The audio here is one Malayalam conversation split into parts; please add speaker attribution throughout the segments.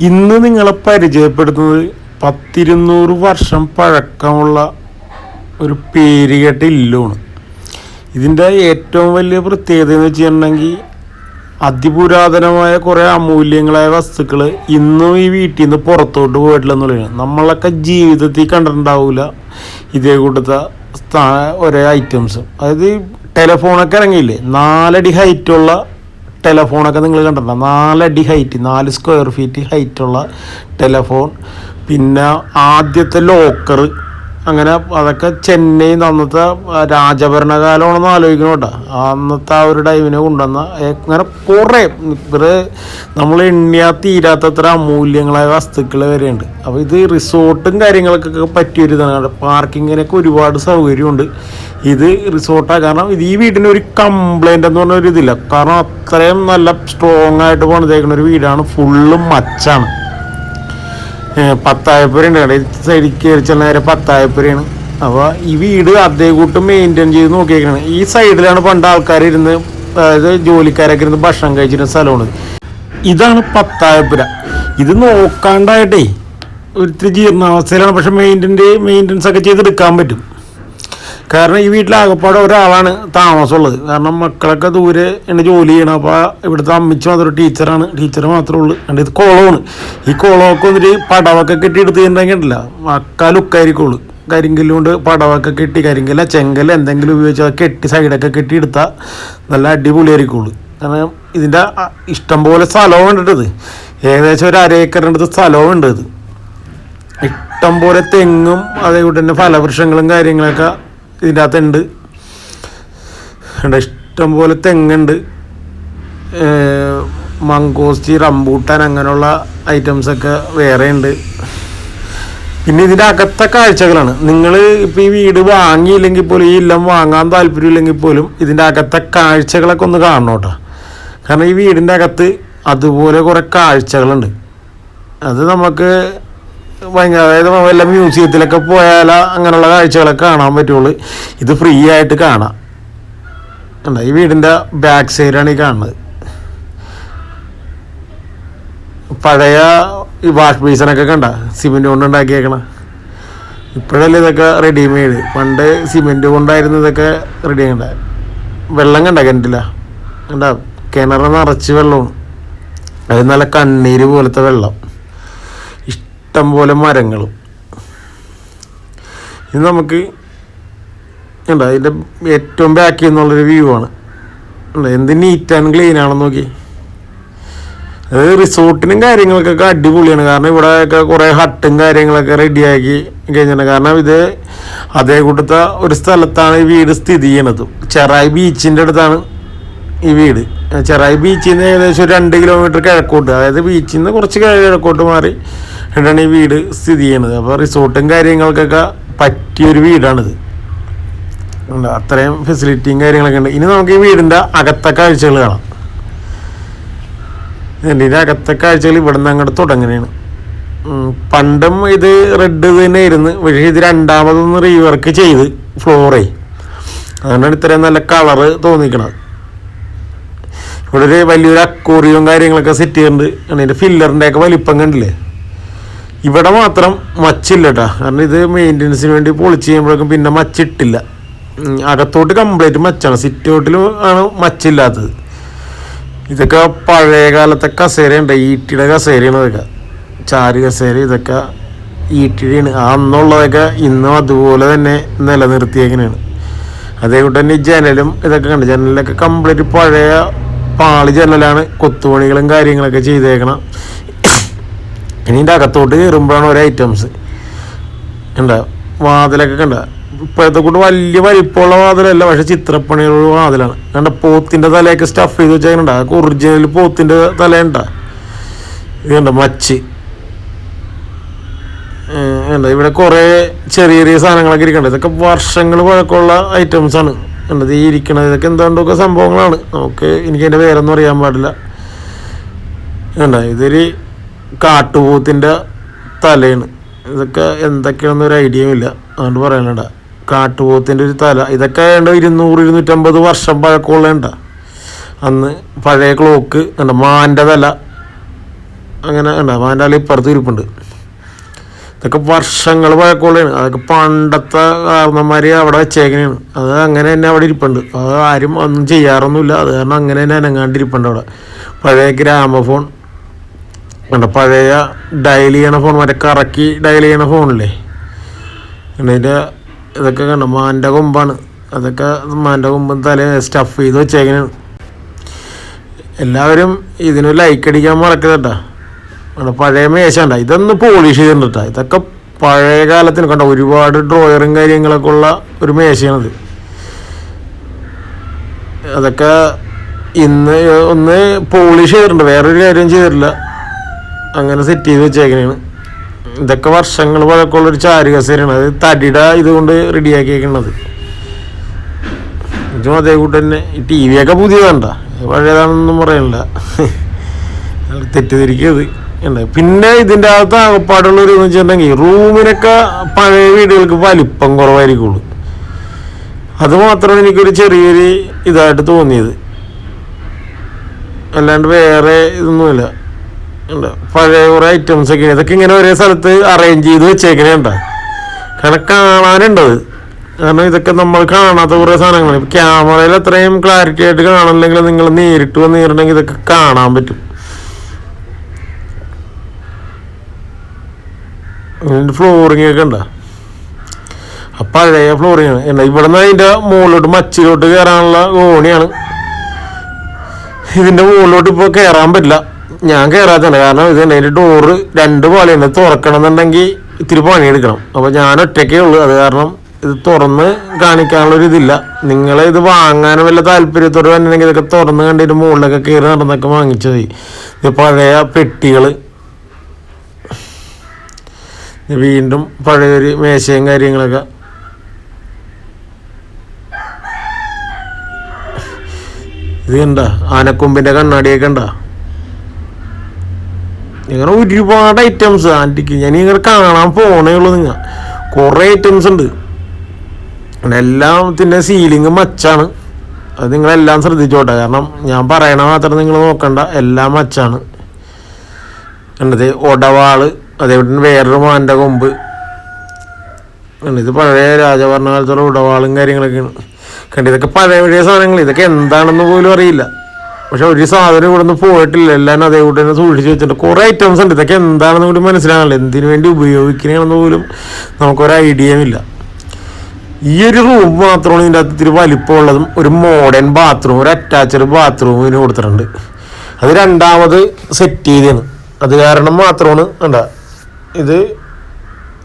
Speaker 1: ഇന്ന് നിങ്ങളെ പരിചയപ്പെടുത്തുന്നത് പത്തിരുന്നൂറ് വർഷം പഴക്കമുള്ള ഒരു പേരുകേട്ട ഇല്ലുമാണ് ഇതിന്റെ ഏറ്റവും വലിയ പ്രത്യേകത എന്ന് വെച്ചിട്ടുണ്ടെങ്കിൽ അതിപുരാതനമായ കുറേ അമൂല്യങ്ങളായ വസ്തുക്കൾ ഇന്നും ഈ വീട്ടിൽ നിന്ന് പുറത്തോട്ട് പോയിട്ടില്ല എന്നുള്ളതാണ് നമ്മളൊക്കെ ജീവിതത്തിൽ കണ്ടിട്ടുണ്ടാവില്ല ഇതേ കൂട്ടത്തെ സ്ഥാ- ഒരേ ഐറ്റംസ് അതായത് ടെലഫോണൊക്കെ ഇറങ്ങിയില്ലേ? നാലടി ഹൈറ്റുള്ള ടെലഫോണൊക്കെ നിങ്ങൾ കണ്ടിട്ടുണ്ടോ? നാലടി ഹൈറ്റ് നാല് സ്ക്വയർ ഫീറ്റ് ഹൈറ്റുള്ള ടെലഫോൺ. പിന്നെ ആദ്യത്തെ ലോക്കർ. അങ്ങനെ അതൊക്കെ ചെന്നൈ അന്നത്തെ രാജഭരണകാലമാണെന്ന് ആലോചിക്കണം കേട്ടോ. അന്നത്തെ ആ ഒരു ടൈമിനെ കൊണ്ടുവന്ന അങ്ങനെ കുറേ ഇവർ നമ്മൾ എണ്ണിയാ തീരാത്തത്ര അമൂല്യങ്ങളായ വസ്തുക്കൾ വരെയുണ്ട്. അപ്പോൾ ഇത് റിസോർട്ടും കാര്യങ്ങൾക്കൊക്കെ പറ്റിയൊരു ഇതാണ് പാർക്കിങ്ങിനൊക്കെ ഒരുപാട് സൗകര്യമുണ്ട്. ഇത് റിസോർട്ടാണ് കാരണം ഇത് ഈ വീടിന് ഒരു കംപ്ലൈന്റ് എന്ന് പറഞ്ഞ ഒരു ഇതില്ല. കാരണം അത്രയും നല്ല സ്ട്രോങ് ആയിട്ട് പണിതേക്കുന്ന ഒരു വീടാണ്. ഫുള്ളും മച്ചാണ്. പത്തായപ്പുരയുണ്ട്. ഈ സൈഡിൽ കയറി ചെന്ന നേരെ പത്തായപ്പുരയാണ്. അപ്പോൾ ഈ വീട് അതേ കൂട്ട് മെയിന്റെയിൻ ചെയ്ത് നോക്കിയേക്കാണ്. ഈ സൈഡിലാണ് പണ്ട് ആൾക്കാർ ഇരുന്ന് അതായത് ജോലിക്കാരൊക്കെ ഇരുന്ന് ഭക്ഷണം കഴിച്ചിരുന്ന സ്ഥലമാണ് ഇതാണ് പത്തായപ്പുര. ഇത് നോക്കാണ്ടായിട്ടേ ഒരിത്തിരി ജീർണാവസ്ഥയിലാണ്. പക്ഷെ മെയിന്റെ മെയിന്റെനൻസ് ഒക്കെ ചെയ്തെടുക്കാൻ പറ്റും. കാരണം ഈ വീട്ടിൽ ആകപ്പാടെ ഒരാളാണ് താമസമുള്ളത്. കാരണം മക്കളൊക്കെ ദൂരെ ഉണ്ട് ജോലി ചെയ്യണം. അപ്പോൾ ഇവിടുത്തെ അമ്മിച്ച് മാത്രം ടീച്ചറാണ്. ടീച്ചർ മാത്രമേ ഉള്ളൂ. കണ്ട് ഇത് കുളമാണ് ഈ കുളമൊക്കെ വന്നിട്ട് പടവൊക്കെ കെട്ടി എടുത്ത് കഴിഞ്ഞിട്ടില്ല മക്ക ലുക്കായിരിക്കുള്ളൂ. കരിങ്കല്ല് കൊണ്ട് പടവൊക്കെ കെട്ടി കരിങ്കല്ല ചെങ്കല്ല എന്തെങ്കിലും ഉപയോഗിച്ച് കെട്ടി സൈഡൊക്കെ കെട്ടി എടുത്താൽ നല്ല അടിപൊളിയായിരിക്കുള്ളൂ. കാരണം ഇതിന്റെ ഇഷ്ടം പോലെ സ്ഥലവും കണ്ടിട്ടത് ഏകദേശം ഒരു അരേക്കറിന്റെ അടുത്ത് സ്ഥലവും ഉണ്ട് ഇത്. ഇഷ്ടം തെങ്ങും അതേപോലെ തന്നെ ഫലവൃക്ഷങ്ങളും കാര്യങ്ങളൊക്കെ ഇതിന്റെ അകത്തുണ്ട് ഇഷ്ടം പോലെ തെങ്ങുണ്ട്. മങ്കോസ്റ്റി റംബൂട്ടാൻ അങ്ങനെയുള്ള ഐറ്റംസൊക്കെ വേറെ ഉണ്ട് പിന്നെ ഇതിന്റെ അകത്തെ കാഴ്ചകളാണ്. നിങ്ങൾ ഇപ്പോൾ ഈ വീട് വാങ്ങിയില്ലെങ്കിൽ പോലും ഈ ഇല്ലം വാങ്ങാൻ താല്പര്യമില്ലെങ്കിൽ പോലും ഇതിന്റെ അകത്തെ കാഴ്ചകളൊക്കെ ഒന്ന് കാണണം കേട്ടോ. കാരണം ഈ വീടിന്റെ അകത്ത് അതുപോലെ കുറേ കാഴ്ചകളുണ്ട്. അത് നമുക്ക് ഭയങ്കര അതായത് വല്ല മ്യൂസിയത്തിലൊക്കെ പോയാൽ അങ്ങനെയുള്ള കാഴ്ചകളൊക്കെ കാണാൻ പറ്റുള്ളൂ. ഇത് ഫ്രീ ആയിട്ട് കാണാം. കണ്ടോ? ഈ വീടിന്റെ ബാക്ക് സൈഡാണ് ഈ കാണുന്നത്. പഴയ ഈ വാഷ് ബേസിനൊക്കെ കണ്ട? സിമെന്റ് കൊണ്ട് ഉണ്ടാക്കിയേക്കണ. ഇപ്പോഴല്ലേ ഇതൊക്കെ റെഡിമെയ്ഡ് പണ്ട് സിമെന്റ് കൊണ്ടായിരുന്നു ഇതൊക്കെ റെഡി ആക്കണ്ട വെള്ളം കണ്ട കിണറ്റില്ല കണ്ട? കിണർ നിറച്ച് വെള്ളമാണ്. അത് നല്ല കണ്ണീര് പോലത്തെ വെള്ളം. ഇഷ്ടം പോലെ മരങ്ങളും. ഇത് നമുക്ക് ഉണ്ട് അതിന്റെ ഏറ്റവും ബാക്കിൽ നിന്നുള്ളൊരു വ്യൂ ആണ്. ഉണ്ട് എന്ത് നീറ്റ് ആൻഡ് ക്ലീൻ ആണെന്ന് നോക്കി. അത് റിസോർട്ടിനും കാര്യങ്ങളൊക്കെ അടിപൊളിയാണ്. കാരണം ഇവിടെയൊക്കെ കുറേ ഹട്ടും കാര്യങ്ങളൊക്കെ റെഡിയാക്കി കഴിഞ്ഞിട്ടുണ്ട്. കാരണം ഇത് അതേ കൂട്ടത്തെ ഒരു സ്ഥലത്താണ് ഈ വീട് സ്ഥിതി ചെയ്യണത് ചെറായി ബീച്ചിന്റെ അടുത്താണ് ഈ വീട്. ചെറായി ബീച്ചിൽ നിന്ന് ഏകദേശം രണ്ട് കിലോമീറ്റർ കിഴക്കോട്ട്. അതായത് ബീച്ചിൽ നിന്ന് കുറച്ച് കിഴക്കോട്ട് മാറി ആണ് ഈ വീട് സ്ഥിതി ചെയ്യണത് അപ്പോൾ റിസോർട്ടും കാര്യങ്ങൾക്കൊക്കെ പറ്റിയൊരു വീടാണിത്. ഉണ്ട്. അത്രയും ഫെസിലിറ്റിയും കാര്യങ്ങളൊക്കെ ഉണ്ട്. ഇനി നമുക്ക് ഈ വീടിന്റെ അകത്തെ കാഴ്ചകൾ കാണാം. ഇതിന്റെ അകത്തെ കാഴ്ചകൾ ഇവിടെ നിന്ന് അങ്ങോട്ട് തുടങ്ങുകയാണ് പണ്ടും ഇത് റെഡ് തന്നെയായിരുന്നു. പക്ഷേ ഇത് രണ്ടാമതൊന്ന് റീവർക്ക് ചെയ്ത് ഫ്ലോറേ അതുകൊണ്ടാണ് ഇത്രയും നല്ല കളറ് തോന്നിക്കണത്. ഇവിടെ ഒരു വലിയൊരു അക്കോറിയവും കാര്യങ്ങളൊക്കെ സെറ്റ് ചെയ്യുന്നുണ്ട് അതിന്റെ ഫില്ലറിന്റെയൊക്കെ വലിപ്പം കണ്ടില്ലേ? ഇവിടെ മാത്രം മച്ചില്ല കേട്ടോ കാരണം ഇത് മെയിന്റനൻസിന് വേണ്ടി പൊളിച്ച് ചെയ്യുമ്പോഴേക്കും പിന്നെ മച്ചിട്ടില്ല. അകത്തോട്ട് കംപ്ലീറ്റ് മച്ചാണ്. സിറ്റി ഔട്ടിൽ ആണ് മച്ചില്ലാത്തത്. ഇതൊക്കെ പഴയ കാലത്തെ കസേരയുണ്ട്. ഈട്ടിയുടെ കസേരയാണ് ഇതൊക്കെ. ചാര് കസേര ഇതൊക്കെ ഈട്ടിയുടെയാണ് ആ അന്നുള്ളതൊക്കെ ഇന്നും അതുപോലെ തന്നെ നിലനിർത്തിയേക്കണാണ്. അതേകൂട്ട് തന്നെ ജനലും ഇതൊക്കെ കണ്ട് ജനലിലൊക്കെ കംപ്ലീറ്റ് പഴയ പാളി ജനലാണ് കൊത്തുപണികളും കാര്യങ്ങളൊക്കെ ചെയ്തേക്കണം. ഇനി ഇതിന്റെ അകത്തോട്ട് കയറുമ്പോഴാണ് ഓരോ ഐറ്റംസ് കണ്ട വാതിലൊക്കെ കണ്ട. ഇപ്പോഴത്തെ കൂട്ട് വലിയ വലിപ്പമുള്ള വാതിലല്ല പക്ഷെ ചിത്രപ്പണികളുടെ വാതിലാണ്. കണ്ട പോത്തിന്റെ തലയൊക്കെ സ്റ്റഫ് ചെയ്ത് വെച്ചാൽ അതൊക്കെ ഒറിജിനൽ പോത്തിന്റെ തലയുണ്ട. ഇത് കണ്ട മച്ച്. കണ്ട ഇവിടെ കുറേ ചെറിയ ചെറിയ സാധനങ്ങളൊക്കെ ഇരിക്കണ്ട ഇതൊക്കെ വർഷങ്ങൾ പഴക്കമുള്ള ഐറ്റംസ് ആണ്. കണ്ടത് ഈ ഇരിക്കണത് ഇതൊക്കെ എന്താണ്ടൊക്കെ സംഭവങ്ങളാണ്. നമുക്ക് എനിക്ക് അതിന്റെ പേരൊന്നും അറിയാൻ പാടില്ല. കണ്ട ഇതൊരു കാട്ടുപോത്തിന്റെ തലയാണ് ഇതൊക്കെ എന്തൊക്കെയാണെന്ന് ഒരു ഐഡിയയും ഇല്ല. അതുകൊണ്ട് പറയാനുണ്ട കാട്ടുപോത്തിന്റെ ഒരു തല. ഇതൊക്കെ ഉണ്ട് ഇരുന്നൂറ് ഇരുന്നൂറ്റമ്പത് വർഷം പഴക്കമുള്ള ഉണ്ട അന്ന് പഴയ ക്ലോക്ക് ഉണ്ട് മാന്റെ തല. അങ്ങനെ ഉണ്ട് മാന്റെ തല ഇപ്പുറത്ത് ഇരിപ്പുണ്ട്. ഇതൊക്കെ വർഷങ്ങൾ പഴക്കമുള്ളതാണ്. അതൊക്കെ പണ്ടത്തെ കാരണന്മാർ അവിടെ വെച്ചേക്കണേണ്. അത് അങ്ങനെ തന്നെ അവിടെ ഇരിപ്പുണ്ട്. അത് ആരും ഒന്നും ചെയ്യാറൊന്നുമില്ല. അത് കാരണം അങ്ങനെ തന്നെ അനങ്ങാണ്ടിരിപ്പുണ്ട് അവിടെ. പഴയ ഗ്രാമഫോൺ. കണ്ട പഴയ ഡയൽ ചെയ്യണ ഫോൺ മറ്റേ കറക്കി ഡയൽ ചെയ്യണ ഫോണില്ലേ അതിന്റെ ഇതൊക്കെ കണ്ടു മാന്റെ കൊമ്പാണ്. അതൊക്കെ മാന്റെ കൊമ്പും തല സ്റ്റഫ് ചെയ്ത് വെച്ചേക്കണാണ്. എല്ലാവരും ഇതിന് ലൈക്ക് അടിക്കാൻ മറക്കരുതട്ടാ. അവിടെ പഴയ മേശണ്ട ഇതൊന്ന് പോളിഷ് ചെയ്തിട്ടാ ഇതൊക്കെ പഴയ കാലത്തിന് കണ്ട ഒരുപാട് ഡ്രോയറും കാര്യങ്ങളൊക്കെ ഉള്ള ഒരു മേശയാണിത്. അതൊക്കെ ഇന്ന് ഒന്ന് പോളിഷ് ചെയ്തിട്ടുണ്ട് വേറൊരു കാര്യം ചെയ്തിട്ടില്ല. അങ്ങനെ സെറ്റ് ചെയ്ത് വെച്ചേക്കണേണ്. ഇതൊക്കെ വർഷങ്ങൾ പഴക്കമുള്ള ഒരു ചാരുകസേരയാണ് അത് തടിയുടെ ഇതുകൊണ്ട് റെഡിയാക്കിയേക്കണത് ഇതും അതേ കൂട്ട് തന്നെ ഈ ടി വി ഒക്കെ പുതിയതാണ്ട പഴയതാണെന്നൊന്നും പറയണില്ല. തെറ്റിദ്ധരിക്കത് ഉണ്ട് പിന്നെ ഇതിന്റെ അകത്ത് ആകപ്പാടുള്ളൊരു എന്ന് വെച്ചിട്ടുണ്ടെങ്കിൽ റൂമിനൊക്കെ പഴയ വീടുകൾക്ക് വലിപ്പം കുറവായിരിക്കുള്ളൂ. അത് മാത്രമാണ് എനിക്കൊരു ചെറിയൊരു ഇതായിട്ട് തോന്നിയത്. അല്ലാണ്ട് വേറെ ഇതൊന്നുമില്ല. പഴയ കുറേ ഐറ്റംസ് ഒക്കെ ഇതൊക്കെ ഇങ്ങനെ ഒരേ സ്ഥലത്ത് അറേഞ്ച് ചെയ്ത് വെച്ചേക്കണേ ഉണ്ടാ കാരണം കാണാനുണ്ടത് കാരണം ഇതൊക്കെ നമ്മൾ കാണാത്ത കുറേ സാധനങ്ങളാണ്. ഇപ്പം ക്യാമറയിൽ അത്രയും ക്ലാരിറ്റി ആയിട്ട് കാണണമെങ്കിൽ നിങ്ങൾ നേരിട്ട് വന്ന് നേരിട്ടുണ്ടെങ്കിൽ ഇതൊക്കെ കാണാൻ പറ്റും. ഫ്ലോറിങ് ഒക്കെ ഉണ്ടോ? ആ പഴയ ഫ്ലോറിങ് ആണ്. എന്നാ ഇവിടെ നിന്ന് അതിന്റെ മുകളിലോട്ട് മച്ചിലോട്ട് കയറാനുള്ള ഓണിയാണ് ഇതിന്റെ മുകളിലോട്ട് ഇപ്പോൾ കയറാൻ പറ്റില്ല. ഞാൻ കയറാത്തതാണ് കാരണം ഇത് അതിന്റെ ഡോറ് രണ്ട് പോലെയുണ്ട് തുറക്കണം എന്നുണ്ടെങ്കിൽ ഇത്തിരി പണിയെടുക്കണം. അപ്പോൾ ഞാൻ ഒറ്റയ്ക്കേ ഉള്ളൂ. അത് കാരണം ഇത് തുറന്ന് കാണിക്കാനുള്ള ഒരു ഇതില്ല. നിങ്ങളെ ഇത് വാങ്ങാൻ വല്ല താല്പര്യത്തോടെ വന്നിട്ടുണ്ടെങ്കിൽ ഇതൊക്കെ തുറന്ന് കണ്ടിട്ട് മുകളിലൊക്കെ കയറി നടന്നൊക്കെ വാങ്ങിച്ചത് ഇത് പഴയ പെട്ടികൾ വീണ്ടും പഴയൊരു മേശയും കാര്യങ്ങളൊക്കെ. ഇത് കണ്ട? ആനക്കൊമ്പിന്റെ കണ്ണാടിയൊക്കെ കണ്ട? ഇങ്ങനെ ഒരുപാട് ഐറ്റംസ് ആന്റിക്ക് ഞാൻ ഇങ്ങനെ കാണാൻ പോണേ ഉള്ളൂ നിങ്ങൾ കുറേ ഐറ്റംസ് ഉണ്ട്. എല്ലാത്തിന്റെ സീലിംഗ് മച്ചാണ്. അത് നിങ്ങളെല്ലാം ശ്രദ്ധിച്ചോട്ടെ. കാരണം ഞാൻ പറയണ മാത്രം നിങ്ങൾ നോക്കണ്ട. എല്ലാം മച്ചാണ്. കണ്ടത് ഒടവാൾ അതേപോലെ വേറൊരു മാന്റെ കൊമ്പ്. കണ്ടിത് പഴയ രാജഭരണകാലത്തുള്ള ഉടവാളും കാര്യങ്ങളൊക്കെയാണ്. കണ്ടിതൊക്കെ പഴയ പഴയ സാധനങ്ങൾ ഇതൊക്കെ എന്താണെന്ന് പോലും അറിയില്ല. പക്ഷെ ഒരു സാധനം ഇവിടെ നിന്ന് പോയിട്ടില്ല. എല്ലാം അതേ കൂടെ തന്നെ സൂക്ഷിച്ച് വെച്ചിട്ടുണ്ട്. കുറേ ഐറ്റംസ് ഉണ്ട്. ഇതൊക്കെ എന്താണെന്ന് കൂടി മനസ്സിലാകണല്ലോ. എന്തിനു വേണ്ടി ഉപയോഗിക്കണമെന്ന് പോലും നമുക്കൊരു ഐഡിയയും ഇല്ല. ഈ ഒരു റൂം മാത്രമാണ് ഇതിന്റെ അകത്ത് ഇത്തിരി വലിപ്പമുള്ളതും ഒരു മോഡേൺ ബാത്റൂം ഒരു അറ്റാച്ച്ഡ് ബാത്റൂം ഇതിന് കൊടുത്തിട്ടുണ്ട്. അത് രണ്ടാമത് സെറ്റ് ചെയ്തതാണ് അത് കാരണം മാത്രമാണ് വേണ്ട ഇത്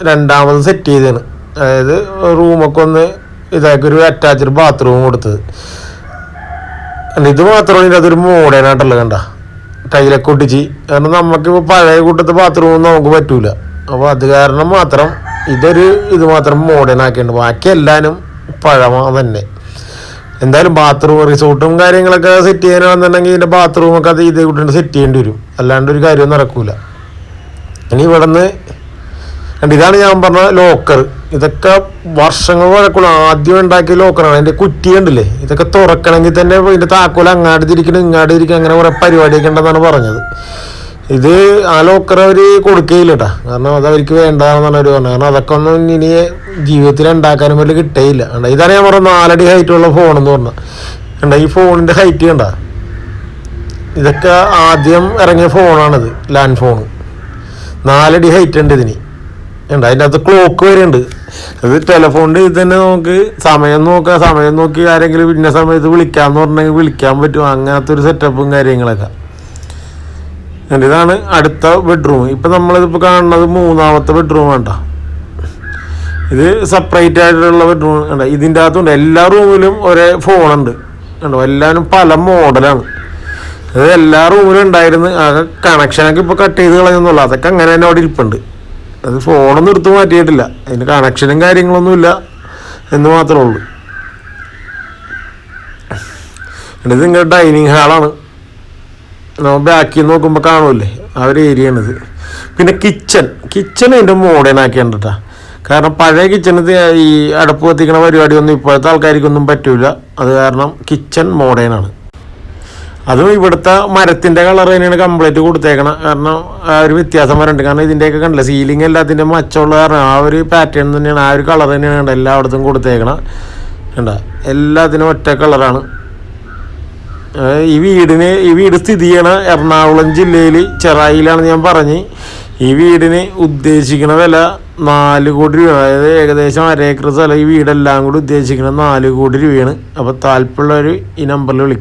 Speaker 1: രണ്ടാമത് സെറ്റ് ചെയ്തതാണ് അതായത് റൂമൊക്കെ ഒന്ന് ഇതാക്കി ഒരു അറ്റാച്ച്ഡ് ബാത്റൂം കൊടുത്തത്. അല്ല, ഇത് ഇതിന്റെ അതൊരു മോഡേൺ ആയിട്ടല്ല കണ്ട. ടൈലൊക്കെ ഒട്ടിച്ച്. കാരണം നമുക്കിപ്പോൾ പഴയ കൂട്ടത്തെ ബാത്റൂം നമുക്ക് പറ്റൂല. അപ്പോൾ അത് കാരണം മാത്രം ഇതൊരു ഇത് മാത്രം മോഡേൺ ആക്കിയിട്ടുണ്ട്. ബാക്കി എല്ലാവരും പഴമ തന്നെ. എന്തായാലും ബാത്റൂം റിസോർട്ടും കാര്യങ്ങളൊക്കെ സെറ്റ് ചെയ്യാനാണെന്നുണ്ടെങ്കിൽ ഇതിന്റെ ബാത്റൂമൊക്കെ അത് ഇതേ കൂട്ടി സെറ്റ് ചെയ്യേണ്ടി വരും. അല്ലാണ്ട് ഒരു കാര്യവും നടക്കൂല. ഇനി ഇവിടെ നിന്ന് കണ്ട് ഇതാണ് ഞാൻ പറഞ്ഞ ലോക്കർ. ഇതൊക്കെ വർഷങ്ങൾ വഴക്കുള്ള ആദ്യം ഉണ്ടാക്കിയ ലോക്കറാണ്. അതിന്റെ കുറ്റി കണ്ടില്ലേ? ഇതൊക്കെ തുറക്കണമെങ്കിൽ തന്നെ ഇതിന്റെ താക്കോൽ അങ്ങാടി തിരിക്കണം ഇങ്ങാടി തിരിക്കണം അങ്ങനെ കുറേ പരിപാടിയൊക്കെ ഉണ്ടെന്നാണ് പറഞ്ഞത്. ഇത് ആ ലോക്കർ അവർ കൊടുക്കുകയില്ല കേട്ടാ കാരണം അത് അവർക്ക് വേണ്ടതാണെന്നാണ് അവർ പറഞ്ഞത്. കാരണം അതൊക്കെ ഒന്നും ഇനി ജീവിതത്തിൽ ഉണ്ടാക്കാനും വല്ല കിട്ടേയില്ല. ഇതാണ് ഞാൻ പറഞ്ഞ നാലടി ഹൈറ്റ് ഉള്ള ഫോൺ എന്ന് പറഞ്ഞത് കണ്ട ഈ ഫോണിന്റെ ഹൈറ്റ് കണ്ട? ഇതൊക്കെ ആദ്യം ഇറങ്ങിയ ഫോണാണിത് ലാൻഡ് ഫോൺ നാലടി ഹൈറ്റ് ഉണ്ട് ഇതിന്. ഉണ്ട്. അതിന്റെ അകത്ത് ക്ലോക്ക് വരെ ഉണ്ട് അത് ടെലഫോണിന്റെ ഇത് തന്നെ നമുക്ക് സമയം നോക്കുക സമയം നോക്കി ആരെങ്കിലും ഇന്ന സമയത്ത് വിളിക്കാമെന്ന് പറഞ്ഞെങ്കിൽ വിളിക്കാൻ പറ്റും. അങ്ങനത്തെ ഒരു സെറ്റപ്പും കാര്യങ്ങളൊക്കെ. എന്റെ ഇതാണ് അടുത്ത ബെഡ്റൂം ഇപ്പം നമ്മളിതിപ്പോൾ കാണുന്നത് മൂന്നാമത്തെ ബെഡ്റൂം വേണ്ട ഇത് സെപ്പറേറ്റ് ആയിട്ടുള്ള ബെഡ്റൂം ഉണ്ട് ഇതിന്റെ അകത്തുണ്ട്. എല്ലാ റൂമിലും ഒരേ ഫോണുണ്ട് കണ്ടോ? എല്ലാവരും പല മോഡലാണ് അത് എല്ലാ റൂമിലും ഉണ്ടായിരുന്നു. ആ കണക്ഷനൊക്കെ ഇപ്പോൾ കട്ട് ചെയ്ത് കളയുന്നുള്ളൂ അതൊക്കെ അങ്ങനെ തന്നെ അവിടെ ഇരിപ്പുണ്ട്. അത് ഫോണൊന്നും എടുത്ത് മാറ്റിയിട്ടില്ല. അതിന് കണക്ഷനും കാര്യങ്ങളൊന്നുമില്ല എന്ന് മാത്രമേ ഉള്ളൂ. ഇത് നിങ്ങളുടെ ഡൈനിങ് ഹാളാണ് നമ്മൾ ബാക്കിൽ നോക്കുമ്പോൾ കാണുമല്ലേ ആ ഒരു ഏരിയ ആണിത് പിന്നെ കിച്ചൺ കിച്ചൺ അതിന്റെ മോഡേൺ ആക്കിയാണ് കാരണം പഴയ കിച്ചണിൽ ഈ അടുപ്പ് കത്തിക്കണ പരിപാടിയൊന്നും ഇപ്പോഴത്തെ ആൾക്കാർക്കൊന്നും പറ്റില്ല അത് കാരണം കിച്ചൺ മോഡേൺ ആണ്. അതും ഇവിടുത്തെ മരത്തിന്റെ കളർ തന്നെയാണ് കംപ്ലീറ്റ് കൊടുത്തേക്കണം. കാരണം ആ ഒരു വ്യത്യാസം വരണ്ട്. കാരണം ഇതിന്റെയൊക്കെ കണ്ടില്ല സീലിംഗ് എല്ലാത്തിന്റെ മച്ചമുള്ള കാരണം ആ ഒരു പാറ്റേൺ തന്നെയാണ് ആ ഒരു കളർ തന്നെയാണ് കണ്ടത് എല്ലായിടത്തും കൊടുത്തേക്കണം. കണ്ട? എല്ലാത്തിനും ഒറ്റ കളറാണ് ഈ വീടിന് ഈ വീട് സ്ഥിതി ചെയ്യണ എറണാകുളം ജില്ലയിൽ ചെറായിലാണ് ഞാൻ പറഞ്ഞ്. ഈ വീടിന് ഉദ്ദേശിക്കുന്ന വില നാല് കോടി രൂപ. അതായത് ഏകദേശം അര ഏക്കർ സ്ഥലം ഈ വീടെല്ലാം കൂടി ഉദ്ദേശിക്കുന്നത് നാല് കോടി രൂപയാണ്. അപ്പോൾ താല്പര്യമുള്ളവർ ഈ നമ്പറിൽ വിളിക്കും.